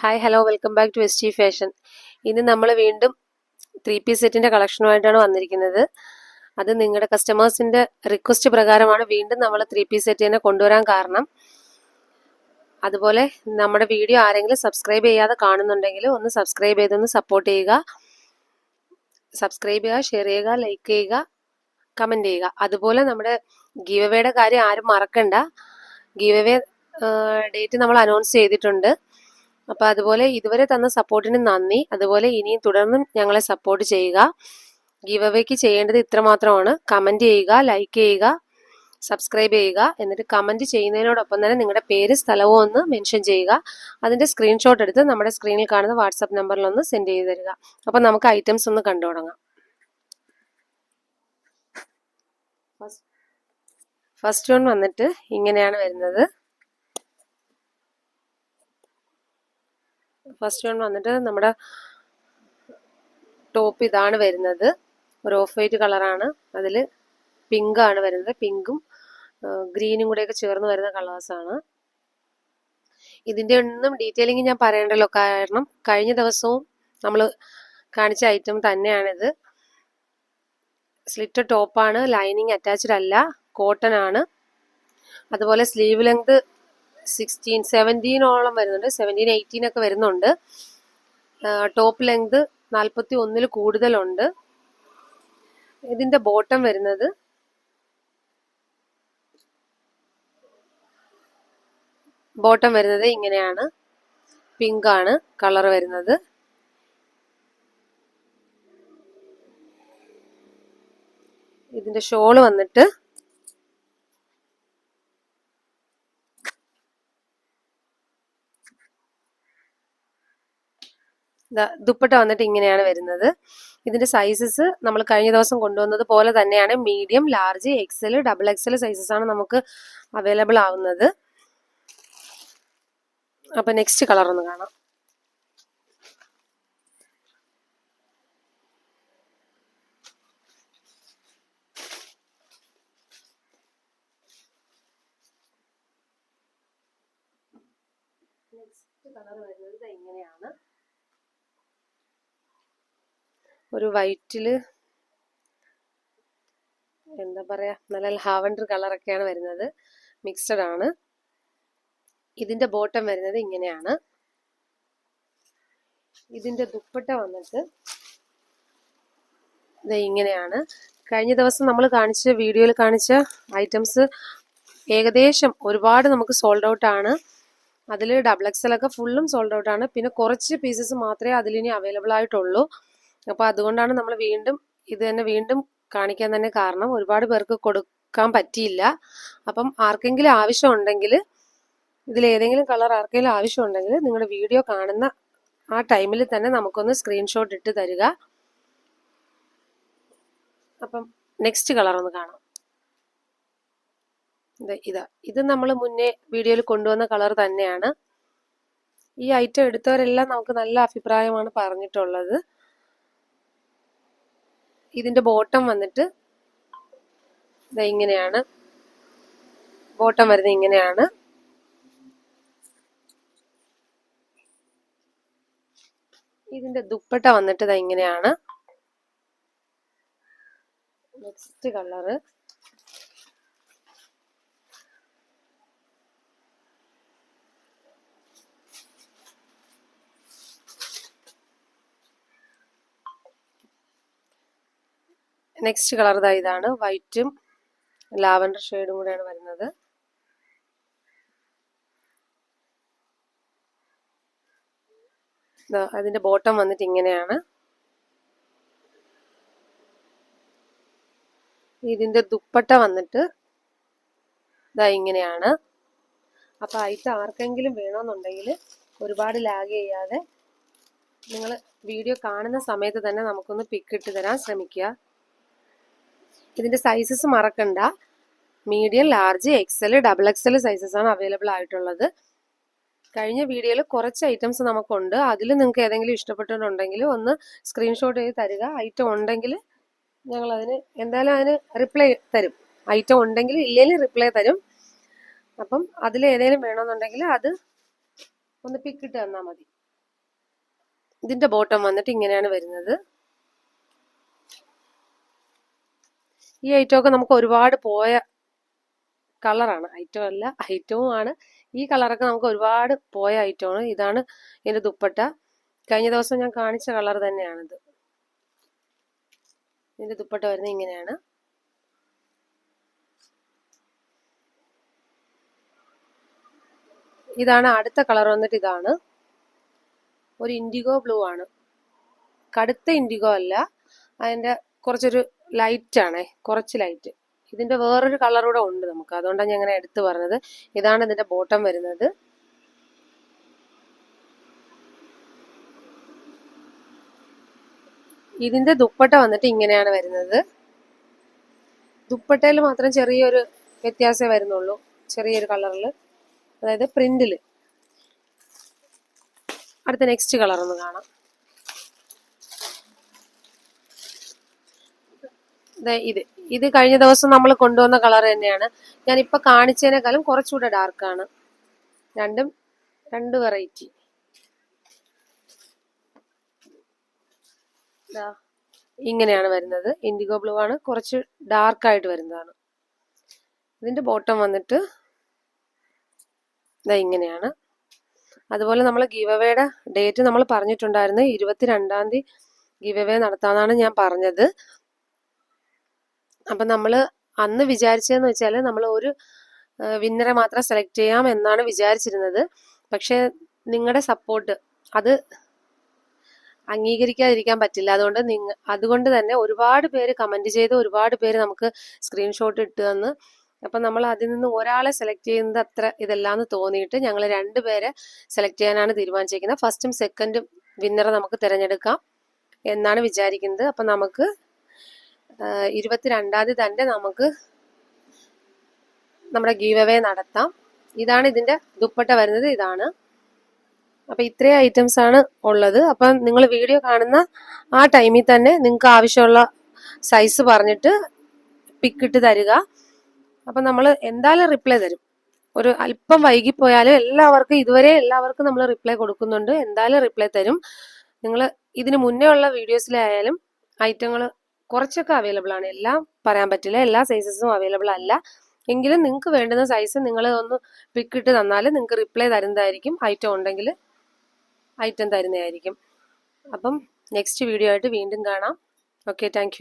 Hi hello welcome back to S T fashion ഇന്ന് നമ്മൾ വീണ്ടും ത്രീ പീസ് സെറ്റിന്റെ കളക്ഷനുമായിട്ടാണ് വന്നിരിക്കുന്നത്. അത് നിങ്ങളുടെ കസ്റ്റമേഴ്സിന്റെ റിക്വസ്റ്റ് പ്രകാരമാണ് വീണ്ടും നമ്മൾ ത്രീ പീസ് സെറ്റ് തന്നെ കൊണ്ടുവരാൻ കാരണം. അതുപോലെ നമ്മുടെ വീഡിയോ ആരെങ്കിലും സബ്സ്ക്രൈബ് ചെയ്യാതെ കാണുന്നുണ്ടെങ്കിൽ ഒന്ന് സബ്സ്ക്രൈബ് ചെയ്തൊന്ന് സപ്പോർട്ട് ചെയ്യുക. സബ്സ്ക്രൈബ് ചെയ്യുക ഷെയർ ചെയ്യുക ലൈക്ക് ചെയ്യുക കമന്റ് ചെയ്യുക. അതുപോലെ നമ്മുടെ ഗീവ് അവേയുടെ കാര്യം ആരും മറക്കണ്ട. ഗീവ് അവേ ഡേറ്റ് നമ്മൾ അനൗൺസ് ചെയ്തിട്ടുണ്ട്. അപ്പൊ അതുപോലെ ഇതുവരെ തന്ന സപ്പോർട്ടിന് നന്ദി. അതുപോലെ ഇനിയും തുടർന്നും ഞങ്ങളെ സപ്പോർട്ട് ചെയ്യുക. ഗീവ് അവേക്ക് ചെയ്യേണ്ടത് ഇത്ര മാത്രമാണ് കമന്റ് ചെയ്യുക ലൈക്ക് ചെയ്യുക സബ്സ്ക്രൈബ് ചെയ്യുക. എന്നിട്ട് കമന്റ് ചെയ്യുന്നതിനോടൊപ്പം തന്നെ നിങ്ങളുടെ പേര് സ്ഥലവും ഒന്ന് മെൻഷൻ ചെയ്യുക. അതിന്റെ സ്ക്രീൻഷോട്ട് എടുത്ത് നമ്മുടെ സ്ക്രീനിൽ കാണുന്ന വാട്സാപ്പ് നമ്പറിൽ ഒന്ന് സെൻഡ് ചെയ്ത് തരിക. അപ്പൊ നമുക്ക് ഐറ്റംസ് ഒന്ന് കണ്ടു തുടങ്ങാം. ഫസ്റ്റ് വൺ വന്നിട്ട് ഇങ്ങനെയാണ് വരുന്നത്. ഫസ്റ്റ് വൺ വന്നിട്ട് നമ്മുടെ ടോപ്പ് ഇതാണ് വരുന്നത്. ഒരു ഓഫ് വൈറ്റ് കളറാണ്. അതിൽ പിങ്ക് ആണ് വരുന്നത്. പിങ്കും ഗ്രീനും കൂടെയൊക്കെ ചേർന്ന് വരുന്ന കളേഴ്സാണ് ഇതിന്റെ ഒന്നും ഡീറ്റെയിലിംഗ് ഞാൻ പറയേണ്ടല്ലോ. കാരണം കഴിഞ്ഞ ദിവസവും നമ്മൾ കാണിച്ച ഐറ്റം തന്നെയാണിത്. സ്ലിറ്റ് ടോപ്പാണ് ലൈനിങ് അറ്റാച്ച്ഡ് അല്ല. കോട്ടൺ ആണ്. അതുപോലെ സ്ലീവ് ലെങ്ത് സിക്സ്റ്റീൻ സെവന്റീനോളം വരുന്നുണ്ട്. സെവന്റീൻ എയ്റ്റീൻ ഒക്കെ വരുന്നുണ്ട്. ടോപ്പ് ലെങ്ത് നാൽപ്പത്തി ഒന്നിൽ കൂടുതലുണ്ട്. ഇതിന്റെ ബോട്ടം വരുന്നത് ബോട്ടം വരുന്നത് ഇങ്ങനെയാണ്. പിങ്കാണ് കളർ വരുന്നത്. ഇതിന്റെ ഷോൾ വന്നിട്ട് ദുപ്പട്ട വന്നിട്ട് ഇങ്ങനെയാണ് വരുന്നത്. ഇതിന്റെ സൈസസ് നമ്മൾ കഴിഞ്ഞ ദിവസം കൊണ്ടുവന്നത് പോലെ തന്നെയാണ്. Medium large XL double XL sizes ആണ് നമുക്ക് അവൈലബിൾ ആവുന്നത്. അപ്പൊ നെക്സ്റ്റ് കളർ ഒന്ന് കാണാം. നെക്സ്റ്റ് കളർ ഇങ്ങനെയാണ്. ഒരു വൈറ്റിൽ എന്താ പറയാ നല്ല ലാവൻഡർ കളറൊക്കെയാണ് വരുന്നത്. മിക്സഡ് ആണ്. ഇതിന്റെ ബോട്ടം വരുന്നത് ഇങ്ങനെയാണ്. ഇതിന്റെ ദുപ്പട്ട വന്നിട്ട് ഇത് ഇങ്ങനെയാണ്. കഴിഞ്ഞ ദിവസം നമ്മൾ കാണിച്ച വീഡിയോയിൽ കാണിച്ച ഐറ്റംസ് ഏകദേശം ഒരുപാട് നമുക്ക് സോൾഡ് ഔട്ട് ആണ്. അതിൽ ഡബിൾ എക്സൽ ഒക്കെ ഫുള്ളും സോൾഡ് ഔട്ട് ആണ്. പിന്നെ കുറച്ച് പീസസ് മാത്രമേ അതിലിനി അവൈലബിൾ ആയിട്ടുള്ളൂ. അപ്പോൾ അതുകൊണ്ടാണ് നമ്മൾ വീണ്ടും ഇത് തന്നെ വീണ്ടും കാണിക്കാൻ തന്നെ കാരണം ഒരുപാട് പേർക്ക് കൊടുക്കാൻ പറ്റിയില്ല. അപ്പം ആർക്കെങ്കിലും ആവശ്യമുണ്ടെങ്കിൽ ഇതിൽ ഏതെങ്കിലും കളർ ആർക്കെങ്കിലും ആവശ്യമുണ്ടെങ്കിൽ നിങ്ങളുടെ വീഡിയോ കാണുന്ന ആ ടൈമിൽ തന്നെ നമുക്കൊന്ന് സ്ക്രീൻഷോട്ട് ഇട്ട് തരിക. അപ്പം നെക്സ്റ്റ് കളർ ഒന്ന് കാണാം. ഇതാ. ഇത് നമ്മൾ മുന്നേ വീഡിയോയിൽ കൊണ്ടുവന്ന കളർ തന്നെയാണ്. ഈ ഐറ്റം എടുത്തവരെല്ലാം നമുക്ക് നല്ല അഭിപ്രായമാണ് പറഞ്ഞിട്ടുള്ളത്. ഇതിന്റെ ബോട്ടം വന്നിട്ട് ഇങ്ങനെയാണ്. ബോട്ടം വരുന്നത് ഇങ്ങനെയാണ്. ഇതിന്റെ ദുപ്പട്ട വന്നിട്ട് ഇതാ ഇങ്ങനെയാണ്. നെക്സ്റ്റ് കളറ് നെക്സ്റ്റ് കളർ ഇതാ ഇതാണ്. വൈറ്റും ലാവൻഡർ ഷെയ്ഡും കൂടെയാണ് വരുന്നത്. അതിന്റെ ബോട്ടം വന്നിട്ട് ഇങ്ങനെയാണ്. ഇതിന്റെ ദുപ്പട്ട വന്നിട്ട് ഇതാ ഇങ്ങനെയാണ്. അപ്പൊ ഐറ്റം ആർക്കെങ്കിലും വേണമെന്നുണ്ടെങ്കിൽ ഒരുപാട് ലാഗ് ചെയ്യാതെ നിങ്ങൾ വീഡിയോ കാണുന്ന സമയത്ത് തന്നെ നമുക്കൊന്ന് പിക്കിട്ട് തരാൻ ശ്രമിക്കുക. ഇതിന്റെ സൈസസ് മറക്കണ്ട. Medium large XL double XL sizes ആണ് അവൈലബിൾ ആയിട്ടുള്ളത്. കഴിഞ്ഞ വീഡിയോയിൽ കുറച്ച് ഐറ്റംസ് നമുക്കുണ്ട്. അതിൽ നിങ്ങൾക്ക് ഏതെങ്കിലും ഇഷ്ടപ്പെട്ടിട്ടുണ്ടെങ്കിൽ ഒന്ന് സ്ക്രീൻഷോട്ട് ചെയ്ത് തരിക. ഐറ്റം ഉണ്ടെങ്കിൽ ഞങ്ങൾ അതിന് എന്തായാലും അതിന് റിപ്ലൈ തരും. ഐറ്റം ഉണ്ടെങ്കിൽ ഇല്ലെങ്കിൽ റിപ്ലൈ തരും. അപ്പം അതിൽ ഏതെങ്കിലും വേണമെന്നുണ്ടെങ്കിൽ അത് ഒന്ന് പിക്കിട്ട് തന്നാൽ മതി. ഇതിന്റെ ബോട്ടം വന്നിട്ട് ഇങ്ങനെയാണ് വരുന്നത്. ഈ ഐറ്റം ഒക്കെ നമുക്ക് ഒരുപാട് പോയ കളറാണ് ഐറ്റം അല്ല ഐറ്റവും ആണ്. ഈ കളറൊക്കെ നമുക്ക് ഒരുപാട് പോയ ഐറ്റമാണ് ഇതാണ് എന്റെ ദുപ്പട്ട. കഴിഞ്ഞ ദിവസം ഞാൻ കാണിച്ച കളർ തന്നെയാണിത്. എന്റെ ദുപ്പട്ട വരുന്നത് ഇങ്ങനെയാണ്. ഇതാണ് അടുത്ത കളർ വന്നിട്ട് ഇതാണ്. ഒരു ഇൻഡിഗോ ബ്ലൂ ആണ്. കടുത്ത ഇൻഡിഗോ അല്ല. അതിന്റെ കുറച്ചൊരു ലൈറ്റ് ആണേ കുറച്ച് ലൈറ്റ് ഇതിന്റെ വേറൊരു കളർ കൂടെ ഉണ്ട് നമുക്ക്. അതുകൊണ്ടാണ് ഞാൻ ഇങ്ങനെ എടുത്തു പറഞ്ഞത്. ഇതാണ് ഇതിന്റെ ബോട്ടം വരുന്നത്. ഇതിന്റെ ദുപ്പട്ട വന്നിട്ട് ഇങ്ങനെയാണ് വരുന്നത്. ദുപ്പട്ടയിൽ മാത്രം ചെറിയൊരു വ്യത്യാസമേ വരുന്നുള്ളൂ. ചെറിയൊരു കളറിൽ അതായത് പ്രിന്റിൽ അടുത്ത നെക്സ്റ്റ് കളർ ഒന്ന് കാണാം. ഇത് ഇത് കഴിഞ്ഞ ദിവസം നമ്മൾ കൊണ്ടുവന്ന കളർ തന്നെയാണ്. ഞാൻ ഇപ്പൊ കാണിച്ചതിനേക്കാളും കുറച്ചുകൂടെ ഡാർക്കാണ് രണ്ടും രണ്ട് വെറൈറ്റി ഇങ്ങനെയാണ് വരുന്നത്. ഇൻഡിഗോ ബ്ലൂ ആണ്. കുറച്ച് ഡാർക്ക് ആയിട്ട് വരുന്നതാണ്. ഇതിന്റെ ബോട്ടം വന്നിട്ട് ഇതാ ഇങ്ങനെയാണ്. അതുപോലെ നമ്മൾ ഗീവവേയുടെ ഡേറ്റ് നമ്മൾ പറഞ്ഞിട്ടുണ്ടായിരുന്നു. ഇരുപത്തിരണ്ടാം തീയതി ഗീവവേ നടത്താമെന്നാണ് ഞാൻ പറഞ്ഞത്. അപ്പം നമ്മൾ അന്ന് വിചാരിച്ചതെന്ന് വെച്ചാൽ നമ്മൾ ഒരു വിന്നറെ മാത്രം സെലക്ട് ചെയ്യാം എന്നാണ് വിചാരിച്ചിരുന്നത്. പക്ഷെ നിങ്ങളുടെ സപ്പോർട്ട് അത് അംഗീകരിക്കാതിരിക്കാൻ പറ്റില്ല. അതുകൊണ്ട് നിങ്ങ അതുകൊണ്ട് തന്നെ ഒരുപാട് പേര് കമന്റ് ചെയ്ത് ഒരുപാട് പേര് നമുക്ക് സ്ക്രീൻഷോട്ട് ഇട്ട് തന്ന്. അപ്പം നമ്മൾ അതിൽ നിന്ന് ഒരാളെ സെലക്ട് ചെയ്യുന്നത് അത്ര ഇതല്ലാന്ന് തോന്നിയിട്ട് ഞങ്ങൾ രണ്ടുപേരെ സെലക്ട് ചെയ്യാനാണ് തീരുമാനിച്ചിരിക്കുന്നത് ഫസ്റ്റും സെക്കൻഡും വിന്നറെ നമുക്ക് തിരഞ്ഞെടുക്കാം എന്നാണ് വിചാരിക്കുന്നത്. അപ്പം നമുക്ക് ഇരുപത്തിരണ്ടാം തീയതി തന്നെ നമുക്ക് നമ്മുടെ ഗീവ് അവേ നടത്താം. ഇതാണ് ഇതിന്റെ ദുപ്പട്ട വരുന്നത്. ഇതാണ്. അപ്പം ഇത്രയും ഐറ്റംസ് ആണ് ഉള്ളത്. അപ്പം നിങ്ങൾ വീഡിയോ കാണുന്ന ആ ടൈമിൽ തന്നെ നിങ്ങൾക്ക് ആവശ്യമുള്ള സൈസ് പറഞ്ഞിട്ട് പിക്കിട്ട് തരിക. അപ്പം നമ്മൾ എന്തായാലും റിപ്ലൈ തരും. ഒരു അല്പം വൈകിപ്പോയാലും എല്ലാവർക്കും ഇതുവരെ എല്ലാവർക്കും നമ്മൾ റിപ്ലൈ കൊടുക്കുന്നുണ്ട്. എന്തായാലും റിപ്ലൈ തരും. നിങ്ങൾ ഇതിന് മുന്നേ ഉള്ള വീഡിയോസിലായാലും ഐറ്റങ്ങൾ കുറച്ചൊക്കെ അവൈലബിൾ ആണ്. എല്ലാം പറയാൻ പറ്റില്ല. എല്ലാ സൈസസും അവൈലബിൾ അല്ല. എങ്കിലും നിങ്ങൾക്ക് വേണ്ടുന്ന സൈസ് നിങ്ങൾ ഒന്ന് പിക്ക് ഇട്ട് തന്നാൽ നിങ്ങൾക്ക് റിപ്ലൈ തരുന്നതായിരിക്കും. ഐറ്റം ഉണ്ടെങ്കിൽ ഐറ്റം തരുന്നതായിരിക്കും. അപ്പം നെക്സ്റ്റ് വീഡിയോ ആയിട്ട് വീണ്ടും കാണാം. Okay thank